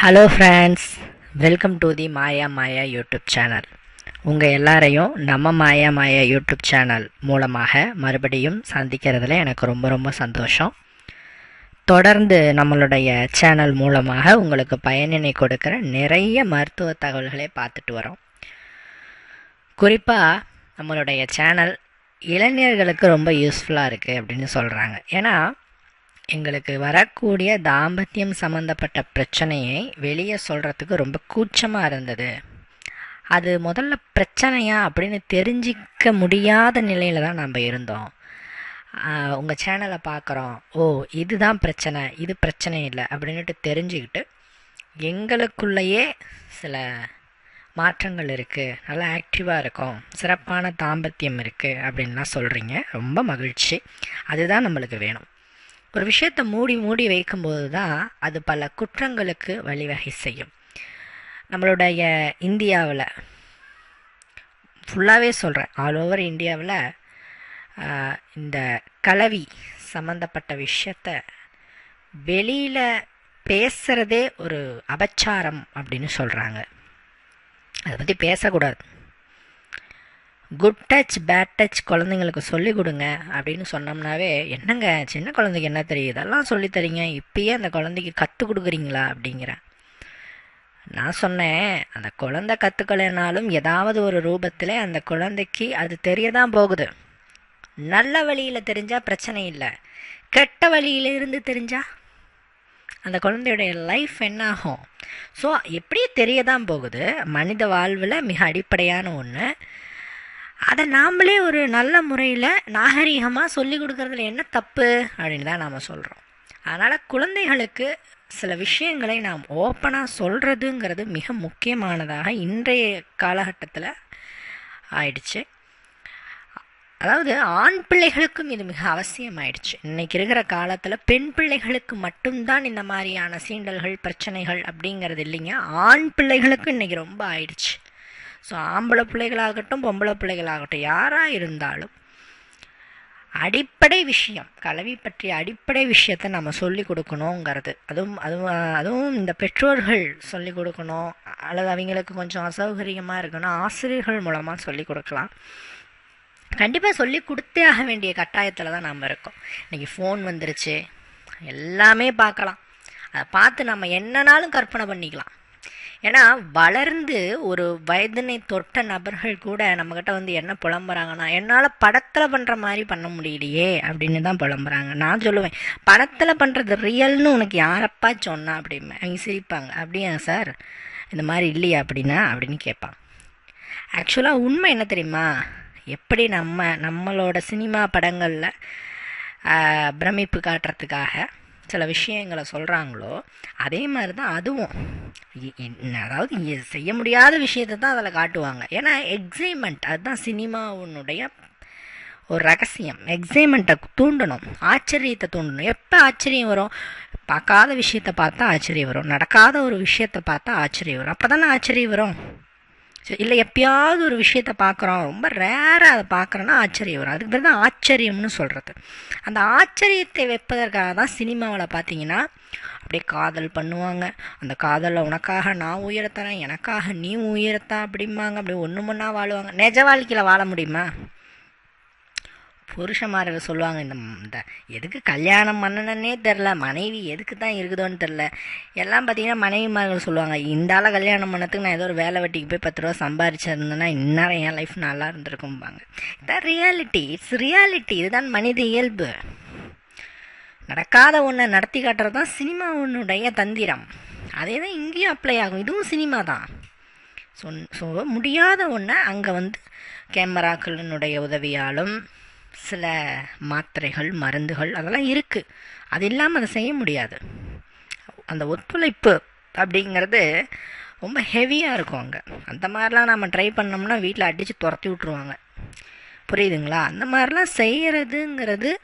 Hello friends welcome to the Maya Maya YouTube channel உங்கள் எல்லாரையும் நம்ம மாயா மாயா யூடியூப் சேனல் மூலமாக மறுபடியும் சந்திக்கிறதுல எனக்கு ரொம்ப ரொம்ப சந்தோஷம். தொடர்ந்து நம்மளுடைய சேனல் மூலமாக உங்களுக்கு பயனினை கொடுக்குற நிறைய மருத்துவ தகவல்களை பார்த்துட்டு வரோம். குறிப்பாக நம்மளுடைய சேனல் இளைஞர்களுக்கு ரொம்ப யூஸ்ஃபுல்லாக இருக்குது அப்படின்னு சொல்கிறாங்க ஏன்னா எங்களுக்கு வரக்கூடிய தாம்பத்தியம் சம்மந்தப்பட்ட பிரச்சனையை வெளியே சொல்கிறதுக்கு ரொம்ப கூச்சமாக இருந்தது. அது முதல்ல பிரச்சனையா அப்படின்னு தெரிஞ்சிக்க முடியாத நிலையில் தான் நம்ம இருந்தோம். உங்கள் சேனலை பார்க்குறோம் ஓ இதுதான் பிரச்சனை இது பிரச்சனை இல்லை அப்படின்ட்டு தெரிஞ்சுக்கிட்டு எங்களுக்குள்ளேயே சில மாற்றங்கள் இருக்குது நல்லா ஆக்டிவாக இருக்கும். சிறப்பான தாம்பத்தியம் இருக்குது அப்படின்லாம் சொல்கிறீங்க ரொம்ப மகிழ்ச்சி. அதுதான் நம்மளுக்கு வேணும். ஒரு விஷயத்தை மூடி மூடி வைக்கும்போது தான் அது பல குற்றங்களுக்கு வழிவகை செய்யும். நம்மளுடைய இந்தியாவில் ஃபுல்லாகவே சொல்கிறேன் ஆல் ஓவர் இந்தியாவில் இந்த கலவி சம்மந்தப்பட்ட விஷயத்த வெளியில் பேசுகிறதே ஒரு அபச்சாரம் அப்படின்னு சொல்கிறாங்க அதை பற்றி பேசக்கூடாது. குட் டச் பேட் டச் குழந்தைங்களுக்கு சொல்லிக் கொடுங்க அப்படின்னு சொன்னோம்னாவே என்னங்க சின்ன குழந்தைக்கு என்ன தெரியும்? இதெல்லாம் சொல்லித்தரீங்க இப்பயே அந்த குழந்தைக்கு கற்றுக் கொடுக்குறீங்களா? அப்படிங்கிறேன். நான் சொன்னேன் அந்த குழந்தை கற்றுக்கலைனாலும் ஏதாவது ஒரு ரூபத்தில் அந்த குழந்தைக்கு அது தெரிய தான் போகுது. நல்ல வழியில் தெரிஞ்சால் பிரச்சனை இல்லை. கெட்ட வழியில இருந்து தெரிஞ்சால் அந்த குழந்தையுடைய லைஃப் என்ன ஆகும் ஸோ எப்படியும் தெரிய தான் போகுது. மனித வாழ்வில் மிக அடிப்படையான ஒன்று அதை நாம்ளே ஒரு நல்ல முறையில் நாகரிகமாக சொல்லி கொடுக்குறதுல என்ன தப்பு அப்படின்னு தான் நாம் சொல்கிறோம் அதனால் குழந்தைகளுக்கு சில விஷயங்களை நாம் ஓப்பனாக சொல்கிறதுங்கிறது மிக முக்கியமானதாக இன்றைய காலகட்டத்தில் ஆயிடுச்சு. அதாவது ஆண் பிள்ளைகளுக்கும் இது மிக அவசியம் ஆயிடுச்சு இன்னைக்கு இருக்கிற காலத்தில் பெண் பிள்ளைகளுக்கு மட்டும்தான் இந்த மாதிரியான சீண்டல்கள் பிரச்சனைகள் அப்படிங்கிறது இல்லைங்க. ஆண் பிள்ளைகளுக்கும் இன்றைக்கி ரொம்ப ஆயிடுச்சு. ஸோ ஆம்பளை பிள்ளைகளாகட்டும் பொம்பளை பிள்ளைகளாகட்டும் யாராக இருந்தாலும் அடிப்படை விஷயம் கல்வி பற்றிய அடிப்படை விஷயத்தை நம்ம சொல்லி கொடுக்கணுங்கிறது. அதுவும் அதுவும் அதுவும் இந்த பெற்றோர்கள் சொல்லி கொடுக்கணும் அல்லது அவங்களுக்கு கொஞ்சம் அசௌகரியமாக இருக்கணும் ஆசிரியர்கள் மூலமாக சொல்லி கொடுக்கலாம். கண்டிப்பாக சொல்லி கொடுத்தே ஆக வேண்டிய கட்டாயத்தில் தான் நம்ம இருக்கோம். இன்றைக்கி ஃபோன் வந்துருச்சு எல்லாமே பார்க்கலாம். அதை பார்த்து நம்ம என்னனாலும் கற்பனை பண்ணிக்கலாம். ஏன்னா வளர்ந்து ஒரு வயதினை தொட்ட நபர்கள் கூட நம்மக்கிட்ட வந்து என்ன புலம்புறாங்கன்னா என்னால் படத்தில் பண்ணுற மாதிரி பண்ண முடியலையே அப்படின்னு தான் புலம்புறாங்க. நான் சொல்லுவேன் படத்தில் பண்ணுறது ரியல்னு உனக்கு யாரப்பா சொன்னா அப்படிமே அவங்க சிரிப்பாங்க அப்படியா சார்? இந்த மாதிரி இல்லையா அப்படின்னா? அப்படின்னு கேட்பான் ஆக்சுவலாக உண்மை என்ன தெரியுமா? எப்படி நம்ம நம்மளோட சினிமா படங்களில் பிரமிப்பு காட்டுறதுக்காக சில விஷயங்களை சொல்கிறாங்களோ அதே மாதிரி தான் அதுவும் அதாவது செய்ய முடியாத விஷயத்தை தான் அதில் காட்டுவாங்க. ஏன்னா எக்ஸைமெண்ட் அதுதான் சினிமாவுனுடைய ஒரு ரகசியம். எக்ஸைமெண்ட்டை தூண்டணும். ஆச்சரியத்தை தூண்டணும். எப்போ ஆச்சரியம் வரும்? பார்க்காத விஷயத்தை பார்த்தா ஆச்சரியம் வரும். நடக்காத ஒரு விஷயத்தை பார்த்தா ஆச்சரியம் வரும். அப்போ தானே ஆச்சரியம் வரும். இல்லை எப்பயாவது ஒரு விஷயத்த பார்க்குறோம். ரொம்ப ரேராக அதை பார்க்குறோன்னா ஆச்சரியம் வரும். அதுக்கு பேர் தான் ஆச்சரியம்னு சொல்கிறது அந்த ஆச்சரியத்தை வைப்பதற்காக தான் சினிமாவில் பார்த்தீங்கன்னா அப்படியே காதல் பண்ணுவாங்க. அந்த காதலில் உனக்காக நான் உயரத்தரேன் எனக்காக நீ உயரத்தான் அப்படிம்பாங்க. அப்படியே ஒன்று ஒன்றா வாழுவாங்க. நிஜ வாழ்க்கையில் வாழ முடியுமா? புருஷமார்கள் சொல்லுவாங்க இந்த இந்த எதுக்கு கல்யாணம் பண்ணணுன்னே தெரில மனைவி எதுக்கு தான் இருக்குதோன்னு தெரில எல்லாம் பார்த்தீங்கன்னா மனைவிமார்கள் சொல்லுவாங்க இந்த ஆளை கல்யாணம் பண்ணத்துக்கு நான் ஏதோ ஒரு வேலை வெட்டிக்கு போய் பத்து ரூபா சம்பாரிச்சிருந்தேன்னா இந்நேரம் என் லைஃப் நல்லா இருந்திருக்கும்பாங்க. இதான் ரியாலிட்டி இட்ஸ் ரியாலிட்டி இதுதான் மனித இயல்பு. நடக்காத ஒன்றை நடத்தி காட்டுறது தான் சினிமாவுனுடைய தந்திரம். அதே தான் இங்கேயும் அப்ளை ஆகும் இதுவும் சினிமா தான். ஸோ ஸோ முடியாத ஒன்றை அங்கே வந்து கேமராக்களினுடைய உதவியாலும் சில மாத்திரைகள் மருந்துகள் அதெல்லாம் இருக்குது அது இல்லாமல் அதை செய்ய முடியாது. அந்த ஒத்துழைப்பு அப்படிங்கிறது ரொம்ப ஹெவியாக இருக்கும் அங்கே. அந்த மாதிரிலாம் நம்ம ட்ரை பண்ணோம்னா வீட்டில் அடித்து துரத்தி விட்ருவாங்க புரியுதுங்களா? அந்த மாதிரிலாம் செய்கிறதுங்கிறது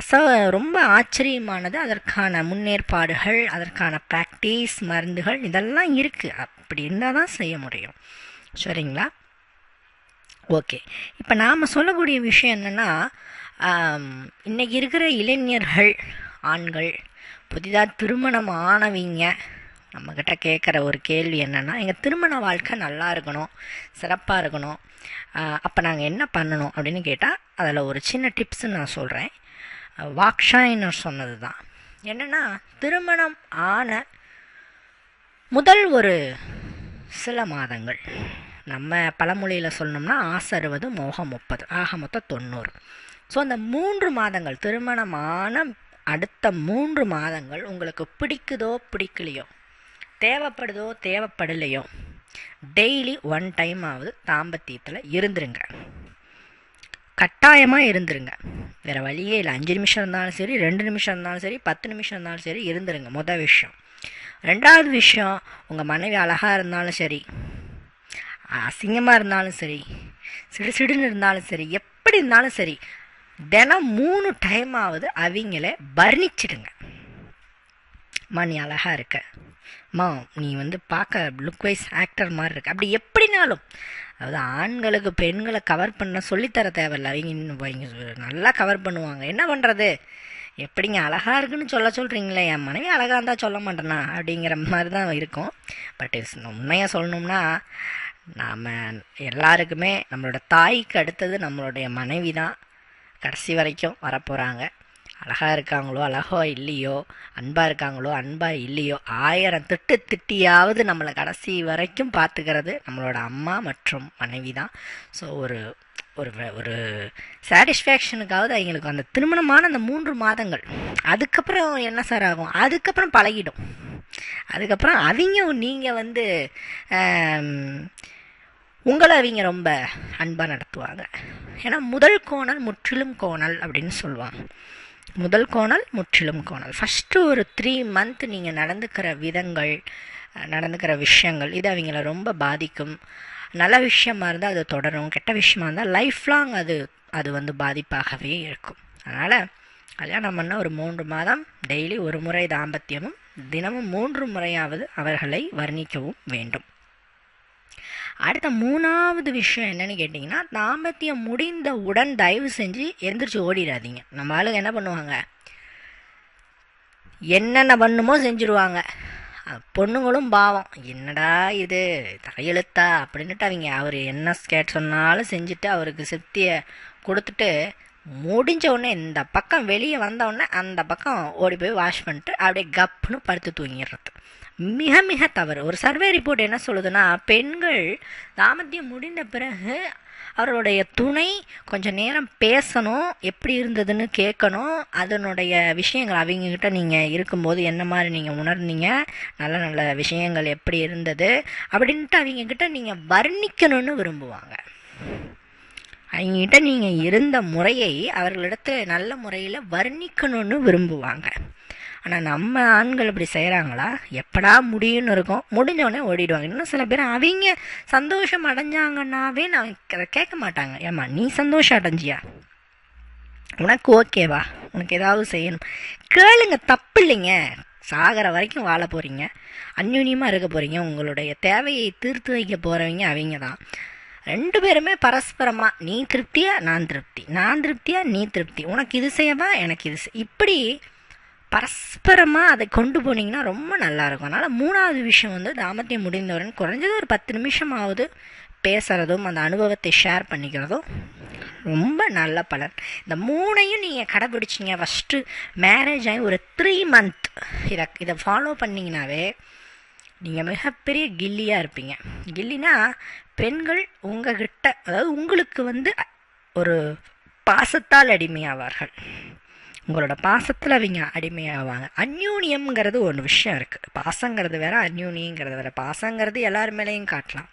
அச ரொம்ப ஆச்சரியமானது. அதற்கான முன்னேற்பாடுகள் அதற்கான ப்ராக்டிஸ் மருந்துகள் இதெல்லாம் இருக்குது அப்படி இருந்தால் தான் செய்ய முடியும். சரிங்களா? ஓகே. இப்போ நாம் சொல்லக்கூடிய விஷயம் என்னென்னா இன்றைக்கி இருக்கிற இளைஞர்கள் ஆண்கள் புதிதாக திருமணம் ஆனவங்க. நம்மக்கிட்ட கேட்குற ஒரு கேள்வி என்னென்னா எங்கள் திருமண வாழ்க்கை நல்லா இருக்கணும் சிறப்பாக இருக்கணும். அப்போ நாங்கள் என்ன பண்ணணும் அப்படின்னு கேட்டால் அதில் ஒரு சின்ன டிப்ஸு நான் சொல்கிறேன் வாக்ஷாயின்னு சொன்னது தான் என்னென்னா திருமணம் ஆன முதல் ஒரு சில மாதங்கள். நம்ம பழமொழியில் சொல்லணும்னா ஆசை மோகம் முப்பது. ஆக மொத்தம் தொண்ணூறு. ஸோ அந்த மூன்று மாதங்கள் திருமணமான அடுத்த மூன்று மாதங்கள் உங்களுக்கு பிடிக்குதோ பிடிக்கலையோ தேவைப்படுதோ தேவைப்படலையோ டெய்லி ஒன் டைம் ஆகுது தாம்பத்தியத்தில் இருந்துருங்க. கட்டாயமாக இருந்துருங்க. வேறு வழியே இல்லை. அஞ்சு நிமிஷம் இருந்தாலும் சரி ரெண்டு நிமிஷம் இருந்தாலும் சரி பத்து நிமிஷம் இருந்தாலும் சரி இருந்துருங்க. மொதல் விஷயம். ரெண்டாவது விஷயம் உங்கள் மனைவி அழகாக இருந்தாலும் சரி அசிங்கமாக இருந்தாலும் சரி சிடு சிடுன்னு இருந்தாலும் சரி எப்படி இருந்தாலும் சரி தினம் மூணு டைம் அவங்கள வர்ணிச்சிடுங்க. மா நீ அழகாக இருக்க. மா நீ வந்து பார்க்க லுக் வைஸ் ஆக்டர் மாதிரி இருக்க. அப்படி எப்படினாலும் அதாவது ஆண்களுக்கு பெண்களை கவர் பண்ண சொல்லித்தர தேவையில்ல. அவங்க அவங்க நல்லா கவர் பண்ணுவாங்க. என்ன பண்ணுறது எப்படிங்க அழகாக இருக்குன்னு சொல்ல சொல்கிறீங்களே என் மனைவி அழகாக இருந்தால் சொல்ல மாட்டேனா? அப்படிங்கிற மாதிரி தான் இருக்கும். பட் உண்மையாக சொல்லணும்னா நாம் எல்லாருக்குமே நம்மளோட தாய்க்கு அடுத்தது நம்மளுடைய மனைவி தான் கடைசி வரைக்கும் வரப்போகிறாங்க அழகாக இருக்காங்களோ அழகோ இல்லையோ அன்பாக இருக்காங்களோ அன்பாக இல்லையோ ஆயிரம் திட்டு திட்டியாவது நம்மளை கடைசி வரைக்கும் பார்த்துக்கிறது நம்மளோட அம்மா மற்றும் மனைவி தான் ஸோ ஒரு ஒரு ஒரு சாட்டிஸ்ஃபேக்ஷனுக்காவது அவங்களுக்கு அந்த திருமணமான அந்த மூன்று மாதங்கள் அதுக்கப்புறம் என்ன சார் ஆகும்? அதுக்கப்புறம் பழகிடும். அதுக்கப்புறம் அவங்க நீங்கள் வந்து உங்களை அவங்க ரொம்ப அன்பாக நடத்துவாங்க. ஏன்னா முதல் கோணல் முற்றிலும் கோணல் அப்படின்னு சொல்லுவாங்க. முதல் கோணல் முற்றிலும் கோணல். ஃபஸ்ட்டு ஒரு த்ரீ மந்த் நீங்கள் நடந்துக்கிற விதங்கள் நடந்துக்கிற விஷயங்கள் இது அவங்கள ரொம்ப பாதிக்கும். நல்ல விஷயமா இருந்தால் அது தொடரும். கெட்ட விஷயமா இருந்தால் லைஃப் லாங் அது அது வந்து பாதிப்பாகவே இருக்கும். அதனால் கல்யாணம் பண்ண ஒரு மூன்று மாதம் டெய்லி ஒரு முறை தாம்பத்தியமும் தினமும் மூன்று முறையாவது அவர்களை வர்ணிக்கவும் வேண்டும். அடுத்த மூணாவது விஷயம் என்னன்னு கேட்டிங்கன்னா தாம்பத்தியம் முடிந்த உடன் தயவு செஞ்சு எந்திரிச்சு ஓடிடாதீங்க. நம்ம ஆளுங்க என்ன பண்ணுவாங்க? என்னென்ன பண்ணுமோ செஞ்சுருவாங்க. பொண்ணுங்களும் பாவம். என்னடா இது? தலையெழுத்தா? அப்படின்ட்டு அவங்க அவர் என்ன ஸ்கேட் சொன்னாலும் செஞ்சுட்டு அவருக்கு சித்தியை கொடுத்துட்டு முடிஞ்ச உடனே இந்த பக்கம் வெளியே வந்த உடனே அந்த பக்கம் ஓடி போய் வாஷ் பண்ணிட்டு அப்படியே கப்புன்னு படுத்து தூங்கிடுறது. மிக மிக தவறு. ஒரு சர்வே ரிப்போர்ட் என்ன சொல்லுதுன்னா பெண்கள் தாமத்தியம் முடிந்த பிறகு அவருடைய துணை கொஞ்சம் நேரம் பேசணும் எப்படி இருந்ததுன்னு கேட்கணும். அதனுடைய விஷயங்கள் அவங்கக்கிட்ட நீங்கள் இருக்கும்போது என்ன மாதிரி நீங்கள் உணர்ந்தீங்க நல்ல நல்ல விஷயங்கள் எப்படி இருந்தது அப்படின்ட்டு அவங்கக்கிட்ட நீங்கள் வர்ணிக்கணும்னு விரும்புவாங்க. அவங்ககிட்ட நீங்கள் இருந்த முறையை அவர்களிடத்தில் நல்ல முறையில் வர்ணிக்கணும்னு விரும்புவாங்க. ஆனால் நம்ம ஆண்கள் இப்படி செய்கிறாங்களா எப்படா முடியும்னு இருக்கும். முடிஞ்சோடனே ஓடிடுவாங்க. இன்னும் சில பேர் அவங்க சந்தோஷம் அடைஞ்சாங்கன்னாவே நான் அதை கேட்க மாட்டாங்க. ஏம்மா நீ சந்தோஷம் அடைஞ்சியா? உனக்கு ஓகேவா? உனக்கு ஏதாவது செய்யணும். கேளுங்க தப்பு இல்லைங்க. சாகிற வரைக்கும் வாழ போகிறீங்க அந்யுன்யமாக இருக்க போகிறீங்க உங்களுடைய தேவையை தீர்த்து வைக்க போகிறவங்க அவங்க தான். ரெண்டு பேருமே பரஸ்பரமாக நீ திருப்தியா நான் திருப்தி. நான் திருப்தியா நீ திருப்தி. உனக்கு இது செய்யவா? எனக்கு இது இப்படி பரஸ்பரமாக அதை கொண்டு போனீங்கன்னா ரொம்ப நல்லாயிருக்கும். அதனால் மூணாவது விஷயம் வந்து தாமத்தியம் முடிந்தவுடன் குறைஞ்சது ஒரு பத்து நிமிஷமாவது பேசுகிறதும் அந்த அனுபவத்தை ஷேர் பண்ணிக்கிறதும் ரொம்ப நல்ல பலன். இந்த மூணையும் நீங்கள் கடைபிடிச்சிங்க. ஃபஸ்ட்டு மேரேஜ் ஆகி ஒரு த்ரீ மந்த் இதை இதை ஃபாலோ பண்ணிங்கனாவே நீங்கள் மிகப்பெரிய கில்லியாக இருப்பீங்க. கில்லினா பெண்கள் உங்ககிட்ட அதாவது உங்களுக்கு வந்து ஒரு பாசத்தால் அடிமையாவார்கள். உங்களோட பாசத்தில் அவங்க அடிமையாவாங்க. அந்யூனியம்ங்கிறது ஒரு விஷயம் இருக்குது பாசங்கிறது வேறு அந்யூனியங்கிறது வேறு. பாசங்கிறது எல்லார் மேலேயும் காட்டலாம்.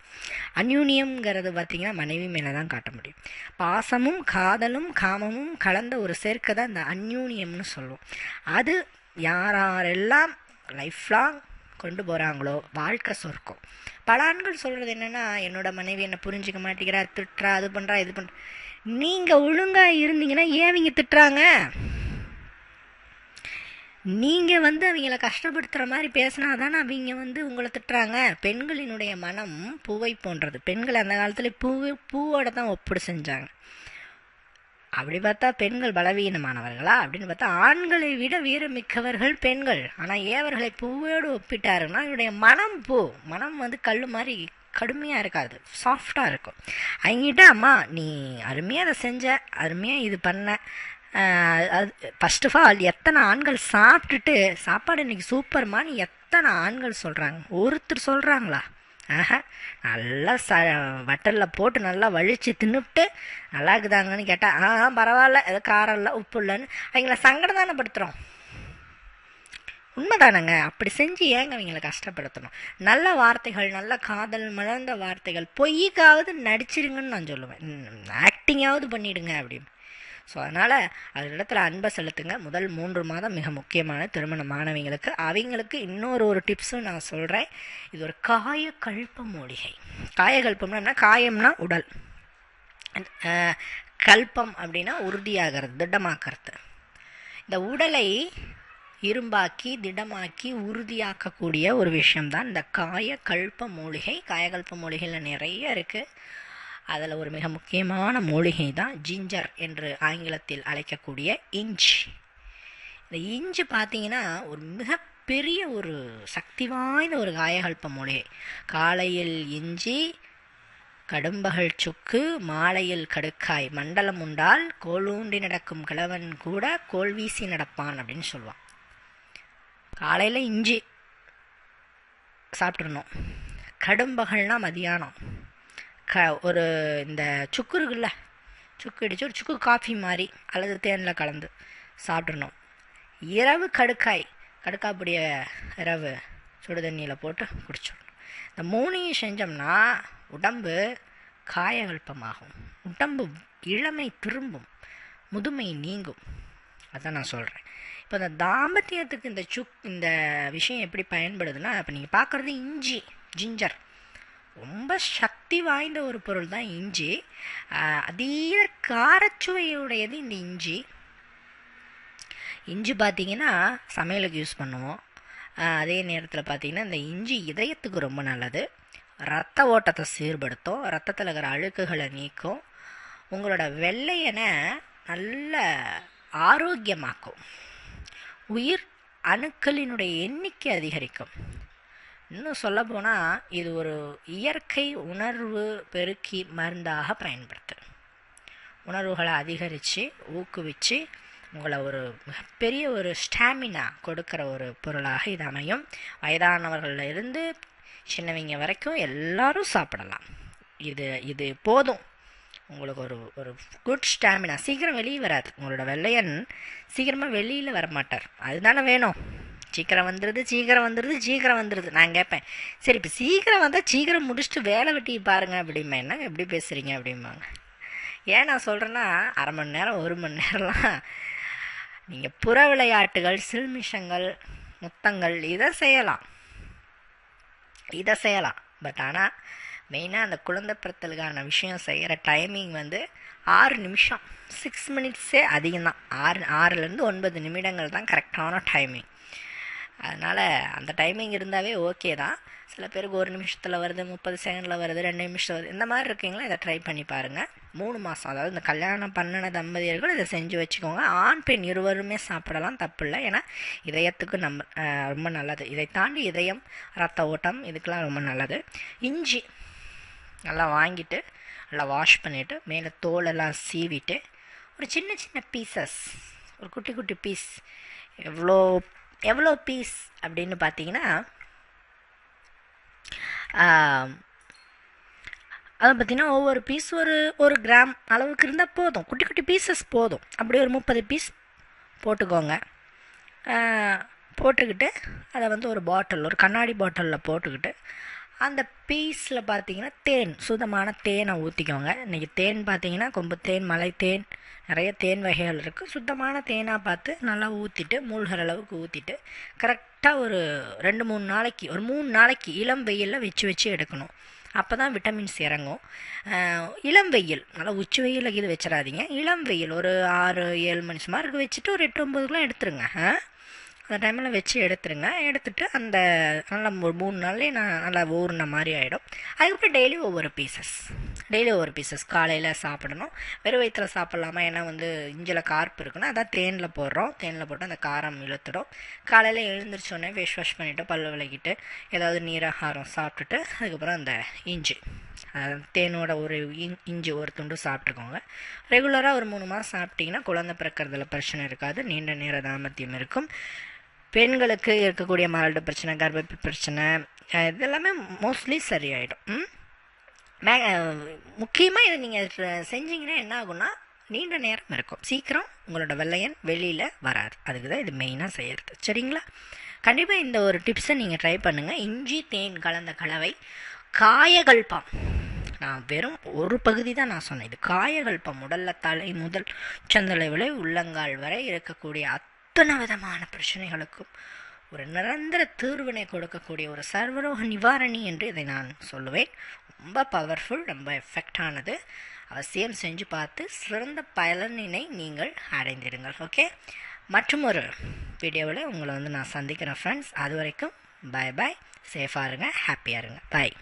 அந்யூனியம்ங்கிறது பார்த்திங்கன்னா மனைவி மேலே தான் காட்ட முடியும். பாசமும் காதலும் காமமும் கலந்த ஒரு சேர்க்கை தான் இந்த அந்யூனியம்னு சொல்லுவோம். அது யாரெல்லாம் லைஃப் லாங் கொண்டு போகிறாங்களோ வாழ்க்கை சொர்க்கம். பல ஆண்கள் சொல்கிறது என்னென்னா என்னோடய மனைவி என்னை புரிஞ்சிக்க மாட்டேங்கிறா திட்டுறா அது பண்ணுறா இது பண்ணுறா நீங்கள் ஒழுங்காக இருந்தீங்கன்னா ஏன் இவங்க திட்டுறாங்க? நீங்கள் வந்து அவங்கள கஷ்டப்படுத்துகிற மாதிரி பேசினா தானே அவங்க வந்து உங்களை திட்டுறாங்க. பெண்களினுடைய மனம் பூவை போன்றது. பெண்கள் அந்த காலத்தில் பூவை பூவோட தான் ஒப்பிடு செஞ்சாங்க. அப்படி பார்த்தா பெண்கள் பலவீனமானவர்களா? அப்படின்னு பார்த்தா ஆண்களை விட வீரமிக்கவர்கள் பெண்கள். ஆனால் ஏவர்களை பூவோடு ஒப்பிட்டாருன்னா இவருடைய மனம் பூ. மனம் வந்து கல் மாதிரி கடுமையாக இருக்காது. சாஃப்டாக இருக்கும். அவங்கிட்ட அம்மா நீ அருமையாக அதை செஞ்ச அருமையாக இது பண்ண ஃபஸ்ட் ஆஃப் ஆல் எத்தனை ஆண்கள் சாப்பிட்டுட்டு சாப்பாடு இன்றைக்கி சூப்பர்மான்னு எத்தனை ஆண்கள் சொல்கிறாங்க ஒருத்தர் சொல்கிறாங்களா ஆஹா நல்லா ச வட்டலில் போட்டு நல்லா வழித்து தின்னுப்ட்டு நல்லா இருக்குதாங்கன்னு கேட்டால் ஆ பரவாயில்ல ஏதோ காரம் இல்லை உப்பு இல்லைன்னு. அவங்கள சங்கடம் தானே படுத்துகிறோம் உண்மைதானங்க அப்படி செஞ்சு ஏங்க அவங்கள கஷ்டப்படுத்தணும்? நல்ல வார்த்தைகள் நல்ல காதல் மலர்ந்த வார்த்தைகள் பொய்க்காவது நடிச்சிருங்கன்னு நான் சொல்லுவேன். ஆக்டிங்காவது பண்ணிவிடுங்க அப்படின்னு. ஸோ அதனால் அது இடத்துல அன்பை செலுத்துங்க. முதல் மூன்று மாதம் மிக முக்கியமான திருமணமானவங்களுக்கு. அவங்களுக்கு இன்னொரு ஒரு டிப்ஸும் நான் சொல்கிறேன் இது ஒரு காயக்கல்ப மூலிகை காயக்கல்பம்னா காயம்னா உடல். கல்பம் அப்படின்னா உறுதியாகிறது திடமாக்கிறது. இந்த உடலை இரும்பாக்கி திடமாக்கி உறுதியாக்கக்கூடிய ஒரு விஷயம்தான் இந்த காயக்கல்ப மூலிகை காயகல்ப மூலிகையில் நிறைய இருக்குது அதில் ஒரு மிக முக்கியமான மூலிகை தான் ஜிஞ்சர் என்று ஆங்கிலத்தில் அழைக்கக்கூடிய இஞ்சி. இந்த இஞ்சி பார்த்தீங்கன்னா ஒரு மிகப்பெரிய ஒரு சக்தி வாய்ந்த ஒரு காயகல்ப மூலிகை. காலையில் இஞ்சி கடும்பகல் சுக்கு மாலையில் கடுக்காய். மண்டலம் உண்டால் கோலூண்டி நடக்கும் கிழவன் கூட கோல் வீசி நடப்பான் அப்படின்னு சொல்லுவான். காலையில் இஞ்சி சாப்பிட்றணும் கடும்பகல்னால் மதியானம். க ஒரு இந்த சுக்கு இருக்குல்ல சுக்கு அடிச்சு ஒரு சுக்கு காஃபி மாதிரி அல்லது தேனில் கலந்து சாப்பிட்றணும் இரவு கடுக்காய் கடுக்காப்புடைய இரவு சுடு தண்ணியில் போட்டு குடிச்சிடணும். இந்த மூணையும் செஞ்சோம்னா உடம்பு காயகல்பமாகும். உடம்பு இளமை திரும்பும் முதுமை நீங்கும். அதான் நான் சொல்கிறேன் இப்போ இந்த தாம்பத்தியத்துக்கு இந்த சுக் இந்த விஷயம் எப்படி பயன்படுதுன்னா இப்போ நீங்கள் பார்க்குறது இஞ்சி ஜிஞ்சர். ரொம்ப சக்தி வாய்ந்த ஒரு பொருள் தான் இஞ்சி. அதீத காரச்சுவையுடையது இந்த இஞ்சி. இஞ்சி பார்த்தீங்கன்னா சமையலுக்கு யூஸ் பண்ணுவோம். அதே நேரத்தில் பார்த்திங்கன்னா இந்த இஞ்சி இதயத்துக்கு ரொம்ப நல்லது. ரத்த ஓட்டத்தை சீர்படுத்தும். ரத்தத்தில் இருக்கிற அழுக்குகளை நீக்கும். உங்களோட வெள்ளையனை நல்ல ஆரோக்கியமாக்கும். உயிர் அணுக்களினுடைய எண்ணிக்கை அதிகரிக்கும். இன்னும் சொல்லப்போனால் இது ஒரு இயற்கை உணர்வு பெருக்கி மருந்தாக பயன்படுத்து. உணர்வுகளை அதிகரித்து ஊக்குவித்து உங்களை ஒரு மிகப்பெரிய ஒரு ஸ்டாமினா கொடுக்குற ஒரு பொருளாக இது அமையும். வயதானவர்களிலிருந்து சின்னவங்க வரைக்கும் எல்லாரும் சாப்பிடலாம். இது இது போதும். உங்களுக்கு ஒரு ஒரு குட் ஸ்டாமினா சீக்கிரம் வெளியே வராது. உங்களோட வெள்ளையன் சீக்கிரமாக வெளியில் வரமாட்டார். அதுதானே வேணும். சீக்கிரம் வந்துடுது சீக்கிரம் வந்துடுது சீக்கிரம் வந்துடுது நான் கேட்பேன் சரி இப்போ சீக்கிரம் வந்தால் சீக்கிரம் முடிச்சுட்டு வேலை வெட்டி பாருங்க அப்படிம்பா என்னங்க எப்படி பேசுகிறீங்க அப்படிம்பாங்க. ஏன் நான் சொல்கிறேன்னா அரை மணி நேரம் ஒரு மணி நேரம்லாம் நீங்கள் புற விளையாட்டுகள் சில்மிஷங்கள் முத்தங்கள் இதை செய்யலாம். இதை செய்யலாம். பட் ஆனால் மெயினாக அந்த குழந்தை பிறத்தலுக்கான விஷயம் செய்கிற டைமிங் வந்து ஆறு நிமிஷம். சிக்ஸ் மினிட்ஸே அதிகம்தான். ஆறு ஆறுலேருந்து ஒன்பது நிமிடங்கள் தான் கரெக்டான டைமிங் அதனால் அந்த டைமிங் இருந்தாவே ஓகே தான். சில பேருக்கு ஒரு நிமிஷத்தில் வருது முப்பது செகண்டில் வருது ரெண்டு நிமிஷம் வருது. இந்த மாதிரி இருக்கீங்களா? இதை ட்ரை பண்ணி பாருங்கள் மூணு மாதம் அதாவது இந்த கல்யாணம் பண்ணின தம்பதியர்கள் இதை செஞ்சு வச்சுக்கோங்க. ஆண் பெண் இருவருமே சாப்பிடலாம் தப்பு இல்லை ஏன்னா இதயத்துக்கு நம்ம ரொம்ப நல்லது. இதை தாண்டி இதயம் ரத்த ஓட்டம் இதுக்கெல்லாம் ரொம்ப நல்லது. இஞ்சி நல்லா வாங்கிட்டு நல்லா வாஷ் பண்ணிவிட்டு மேலே தோலெல்லாம் சீவிட்டு ஒரு சின்ன சின்ன பீசஸ் ஒரு குட்டி குட்டி பீஸ் எவ்வளோ எவ்வளோ பீஸ் அப்படின்னு பார்த்தீங்கன்னா அதை பார்த்திங்கன்னா ஒவ்வொரு பீஸ் ஒரு ஒரு கிராம் அளவுக்கு இருந்தால் போதும். குட்டி குட்டி பீசஸ் போதும். அப்படி ஒரு முப்பது பீஸ் போட்டுக்கோங்க. போட்டுக்கிட்டு அதை வந்து ஒரு பாட்டில் ஒரு கண்ணாடி பாட்டிலில் போட்டுக்கிட்டு அந்த பீஸில் பார்த்தீங்கன்னா தேன் சுத்தமான தேனை ஊற்றிக்கோங்க இன்றைக்கி தேன் பார்த்தீங்கன்னா கொம்பு தேன் மலை தேன் நிறைய தேன் வகைகள் இருக்குது சுத்தமான தேனாக பார்த்து நல்லா ஊற்றிட்டு மூழ்கிற அளவுக்கு ஊற்றிட்டு கரெக்டாக ஒரு ரெண்டு மூணு நாளைக்கு ஒரு மூணு நாளைக்கு இளம் வெயிலில் வச்சு வச்சு எடுக்கணும். அப்போ தான் விட்டமின்ஸ் இறங்கும். இளம் வெயில் நல்லா உச்சி வெயில் இது வச்சிடாதீங்க. இளம் வெயில் ஒரு ஆறு ஏழு மணி சுமாருக்கு வச்சுட்டு ஒரு எட்டு ஒம்பதுக்குலாம் எடுத்துருங்க. ஆ? அந்த டைமில் வச்சு எடுத்துருங்க. எடுத்துட்டு அந்த நல்லா மூணு நாள்லேயே நான் நல்லா ஊறின மாதிரி ஆகிடும் அதுக்கப்புறம் டெய்லி ஒவ்வொரு பீசஸ் டெய்லி ஒவ்வொரு பீசஸ் காலையில் சாப்பிடணும். வெறும் வயிற்றில் சாப்பிட்லாமா? ஏன்னா வந்து இஞ்சில் கார்ப்பு இருக்குன்னா அதான் தேனில் போடுறோம். தேனில் போட்டு அந்த காரம் இழுத்துடும். காலையில் எழுந்திரிச்சோடனே ஃபேஸ் வாஷ் பண்ணிவிட்டு பல்லு விளக்கிட்டு ஏதாவது நீராகாரம் சாப்பிட்டுட்டு அதுக்கப்புறம் அந்த இஞ்சி. தேனோட ஒரு இன் இஞ்சி ஒரு துண்டு சாப்பிட்டுக்கோங்க. ரெகுலராக ஒரு மூணு மாதம் சாப்பிட்டிங்கன்னா குழந்தை பிறக்கிறதுல பிரச்சனை இருக்காது. நீண்ட நேர தாமத்தியம் இருக்கும். பெண்களுக்கு இருக்கக்கூடிய மாரல்டு பிரச்சனை கர்ப்பப்பை பிரச்சனை இதெல்லாமே மோஸ்ட்லி சரியாயிடும். மே? முக்கியமாக இதை நீங்கள் செஞ்சீங்கன்னா என்ன ஆகும்னா நீண்ட நேரம் இருக்கும். சீக்கிரம் உங்களோட வெள்ளையன் வெளியில் வராது. அதுக்கு தான் இது மெயினாக செய்கிறது சரிங்களா? கண்டிப்பாக இந்த ஒரு டிப்ஸை நீங்கள் ட்ரை பண்ணுங்கள் இஞ்சி தேன் கலந்த கலவை காயகல்பம் நான் வெறும் ஒரு பகுதி தான் நான் சொன்னேன். இது காயகல்பம் உடல்ல தலை முதல் சந்தலை விலை உள்ளங்கால் வரை இருக்கக்கூடிய அத்தனை விதமான பிரச்சனைகளுக்கும் ஒரு நிரந்தர தீர்வினை கொடுக்கக்கூடிய ஒரு சர்வரோக நிவாரணி என்று இதை நான் சொல்லுவேன். ரொம்ப பவர்ஃபுல் ரொம்ப எஃபெக்டானது அவசியம் செஞ்சு பார்த்து சிறந்த பலனினை நீங்கள் அடைந்திருங்கள் ஓகே மற்றும் ஒரு வீடியோவில் உங்களை வந்து நான் சந்திக்கிறேன் ஃப்ரெண்ட்ஸ் அது வரைக்கும் பாய் பாய் சேஃபாக இருங்க ஹாப்பியாக இருங்க. பாய்